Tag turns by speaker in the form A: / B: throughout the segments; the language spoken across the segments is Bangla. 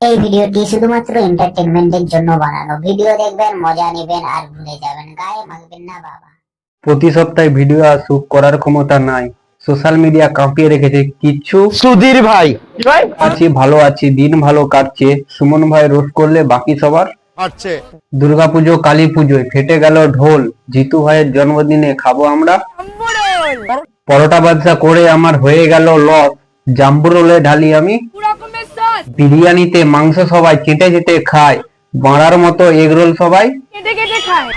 A: এই ভিডিওটি শুধুমাত্র এন্টারটেনমেন্টের জন্য বানানো। ভিডিও দেখবেন মজা নেবেন আর ভুলে যাবেন। গায়ে মাখবেন না বাবা।
B: প্রতি সপ্তাহে ভিডিও আসুক করার ক্ষমতা নাই। সোশ্যাল মিডিয়া কাঁপিয়ে রেখেছে কিচ্ছু
C: সুধীর ভাই।
B: আছি ভালো আছি দিন ভালো কাটছে। সুমন ভাই রোজ করলে বাকি সবার?
C: আসছে
B: দুর্গাপুজো কালী পুজোয় ফেটে গেল ঢোল। জিতু ভাইয়ের জন্মদিনে খাব আমরা? পরোটা বাদশা করে আমার হয়ে গেল লস। জাম্বু রোলে ঢালি আমি?
D: সস
B: বিরিয়ানিতে মাংস সবাই চেটে চেটে খায় বাড়ার মতো এগ রোল সবাই।
D: কেটে কেটে খায়।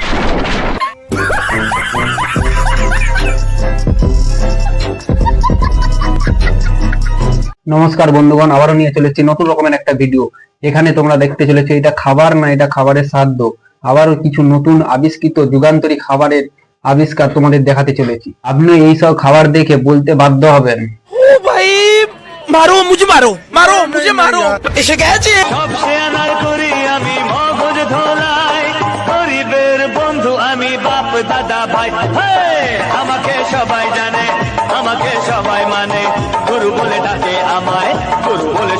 B: নমস্কার বন্ধুগণ আবারও নিয়ে চলেছি নতুন রকমের একটা ভিডিও। এখানে তোমরা দেখতে চলেছো এটা খাবার না এটা খাবারের সাধ্য আবারও কিছু নতুন আবিষ্কৃত যুগান্তরী খাবারের আবিষ্কার তোমাদের দেখাতে চলেছি। আপনি এইসব খাবার দেখে বলতে বাধ্য হবেন।
E: ओ মারো মুঝে মারো মারো মুঝে মারো। এসে গেছে।
F: দাদা ভাই। আমাকে সবাই জানে আমাকে সবাই মানে। গুরু বলে ডাকে আমায় গুরু বলে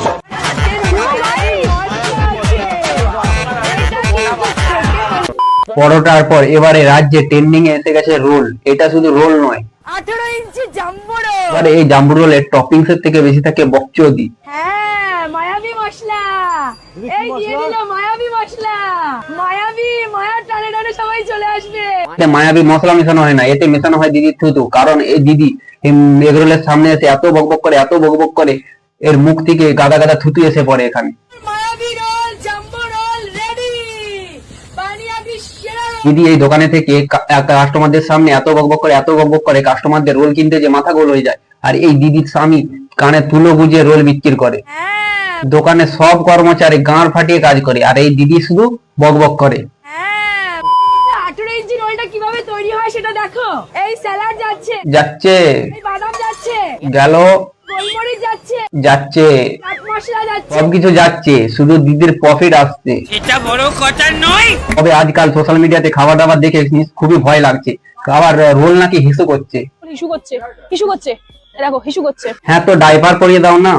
B: পরোটার পর এবারে রাজ্যে ট্রেন্ডিং এসে গেছে রোল। এটা শুধু রোল নয়
D: আঠেরো ইঞ্চি জাম্বুড়ো
B: এবারে এই জাম্বু রোলের টপিংস এর থেকে বেশি থাকে বকচোদি।
D: হ্যাঁ মায়াবী মশলা। এই দিয়ে দিল মায়াবী মশলা। মায়াবী মায়া টানে টানে সবাই চলে আসবে।
B: এতে মায়াবী মশলা মেশানো হয় না এতে মেশানো হয় দিদির থুতু। কারণ এই দিদি এগরোলের সামনে এসে এত বকবক করে এত বকবক করে এর মুখ থেকে গাদা গাদা থুতু এসে পড়ে এখানে
D: মায়াবী রোল জাম্বো রোল রেডি পানিয়াবি সেরা রোল
B: দিদি এই দোকানে থেকে কাস্টমারদের সামনে এত বকবক করে এত বকবক করে কাস্টমারদের রোল কিনতে যে মাথা গোল হয়ে যায়। আর এই দিদির স্বামী কানে তুলো গুজে রোল বিক্রি করে।
D: হ্যাঁ।
B: দোকানে সব কর্মচারী গাঁড় ফাটিয়ে কাজ করে আর এই দিদি শুধু বকবক করে।
D: হ্যাঁ। আঠেরো ইঞ্চি রোলটা কীভাবে তৈরি হয় সেটা দেখো। এই স্যালাড যাচ্ছে।
B: যাচ্ছে।
D: বাদাম যাচ্ছে।
B: গেল।
D: যাচ্ছে।
B: যাচ্ছে। সবকিছু যাচ্ছে শুধু দিদির প্রফিট আসছে।
E: এটা বড় কথা নয়।
B: তবে আজকাল সোশ্যাল মিডিয়াতে খাবার দাবার দেখে খুবই ভয় লাগছে। খাবার রোল নাকি হিসু করছে।
D: হিসু করছে হিসু করছে। দেখো হিসু করছে।
B: হ্যাঁ তো ডাইপার পরিয়ে দাও না।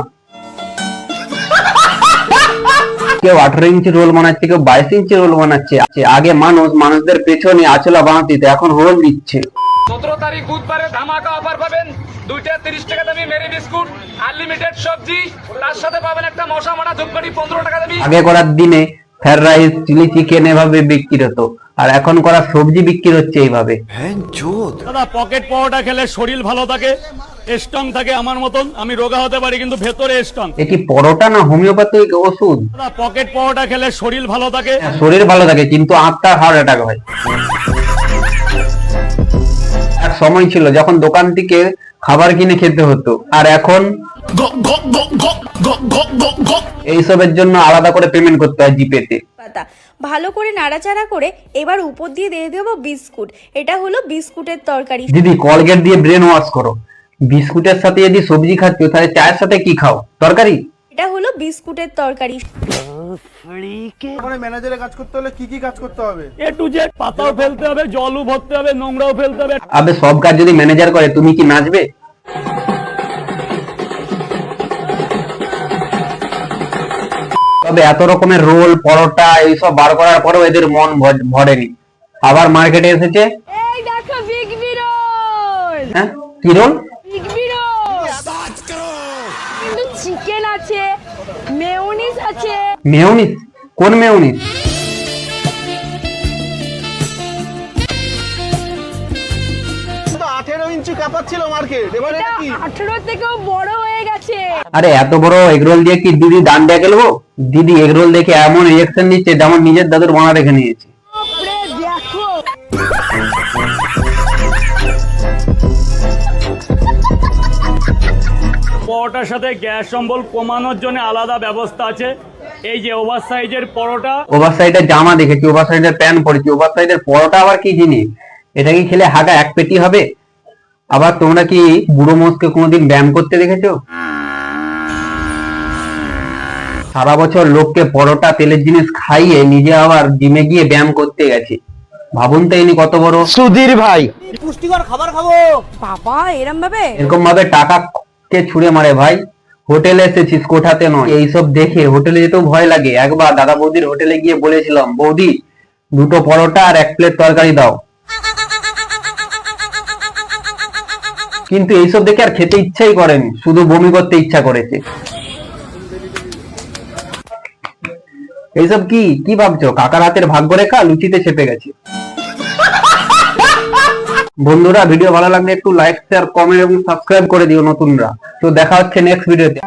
B: কেউ আঠারো ইঞ্চি রোল বানাচ্ছে কেউ বাইশ ইঞ্চি রোল বানাচ্ছে। আগে মানুষ মানুষদের পেছনে আচলা বানাতে এখন রোল দিচ্ছে।
G: সতেরো তারিখ বুধবারে ধামাকা অফার পাবেন। দুইটা তিরিশ টাকা দামি মেরি বিস্কুট আনলিমিটেড সবজি তার সাথে পাবেন একটা মশা মারা ধূপকাঠি পনেরো টাকা দামি।
B: আগে করার দিনে ফ্রাইড রাইস চিলি চিকেন এভাবে বিক্রি হতো আর এখন করা সবজি বিক্রি হচ্ছে এইভাবে।
H: দাদা পকেট পাওয়াটা খেলে শরীর ভালো থাকে স্ট্রং থাকে আমার মতন আমি রোগা হতে পারি কিন্তু ভেতরে স্ট্রং
B: এ কি পরোটা না হোমিওপ্যাথিক ওষুধ?
H: দাদা পকেট পাওয়াটা খেলে শরীর ভালো থাকে।
B: হ্যাঁ, শরীর ভালো থাকে কিন্তু আত্মার হার্ট অ্যাটাক হয়। এক সময় ছিল যখন দোকান থেকে খাবার কিনে খেতে হতো। আর এখন এইসবের জন্য আলাদা করে পেমেন্ট করতে হয় জিপেতে।
I: পাতা। ভালো করে নাড়াচাড়া করে এবার উপর দিয়ে দিয়ে দেবো বিস্কুট। এটা হলো বিস্কুটের তরকারি।
B: দিদি কলগেট দিয়ে ব্রেন ওয়াশ করো। বিস্কুটের সাথে যদি সবজি খাচ্ছ তাহলে চায়ের সাথে কি খাও? তরকারি?
I: এটা হলো বিস্কুটের তরকারি।
C: ম্যানেজারের কাজ করতে হলে কি কি কাজ করতে হবে?
H: এ টু জেড পাতাও ফেলতে হবে জলও ভরতে হবে নোংরাও ফেলতে হবে।
B: আবে সব কাজ যদি ম্যানেজার করে তুমি কি নাচবে? তবে এত রকমের রোল পরোটা এইসব বার করার পরেও এদের মন ভরেনি। আবার মার্কেটে এসেছে?
D: এই দেখো বিগ বিরোল
B: হ্যাঁ? কি রোল?
D: বিগ বিরোল কিন্তু চিকেন আছে মেয়োনিজ আছে
B: মেয়নিস কোন মেয়নিস
C: তো আঠেরো ইঞ্চি কাপাচ্ছিল মার্কেট এবারে
D: এটা
C: কি
D: আঠেরো থেকেও বড় হয়ে গেছে।
B: আরে এত বড় এগরোল দিয়ে কি দিদি ডান্ডিয়া খেলব? দিদি এগরোল দেখে এমন রিয়েকশন নিচ্ছে যেমন নিজের দাদুর বানা রেখে নিয়েছে।
H: পরোটার সাথে গ্যাস অম্বল কমানোর জন্য আলাদা ব্যবস্থা আছে। এই যে ওভার সাইজের পরোটা।
B: ওভার জামা দেখেছি ওভার প্যান্ট পরেছি। ওভার পরোটা আবার কি জিনিস? এটা কি খেলে হাগা এক পেটি হবে? আবার তোমরা কি বুড়ো মোষকে কোনোদিন ব্যায়াম করতে দেখেছ? সারা বছর লোককে পরোটা তেলের জিনিস খাইয়ে নিজে আবার জিমে গিয়ে ব্যায়াম করতে গেছে। ভাবুন তো ইনি কত বড়।
C: সুধীর ভাই।
I: বাবা এরম ভাবে
B: এরকম ভাবে টাকা কে ছুড়ে মারে ভাই? হোটেলে এসেছিস, কোঠাতে নয়। এইসব দেখে হোটেলে যেতেও ভয় লাগে। একবার দাদা বৌদির হোটেলে গিয়ে বলেছিলাম, বৌদি, দুটো পরোটা আর এক প্লেট তরকারি দাও। কিন্তু এইসব দেখে আর খেতে ইচ্ছাই করেনি, শুধু বমি করতে ইচ্ছা করেছে। এইসব কি? কি ভাবছ? কাকার হাতের ভাগ্য রেখা লুচিতে চেপে গেছে। বন্ধুরা ভিডিও ভালো লাগলে একটু লাইক শেয়ার কমেন্ট এবং সাবস্ক্রাইব করে দিও নতুনরা। তো দেখা হচ্ছে নেক্সট ভিডিওতে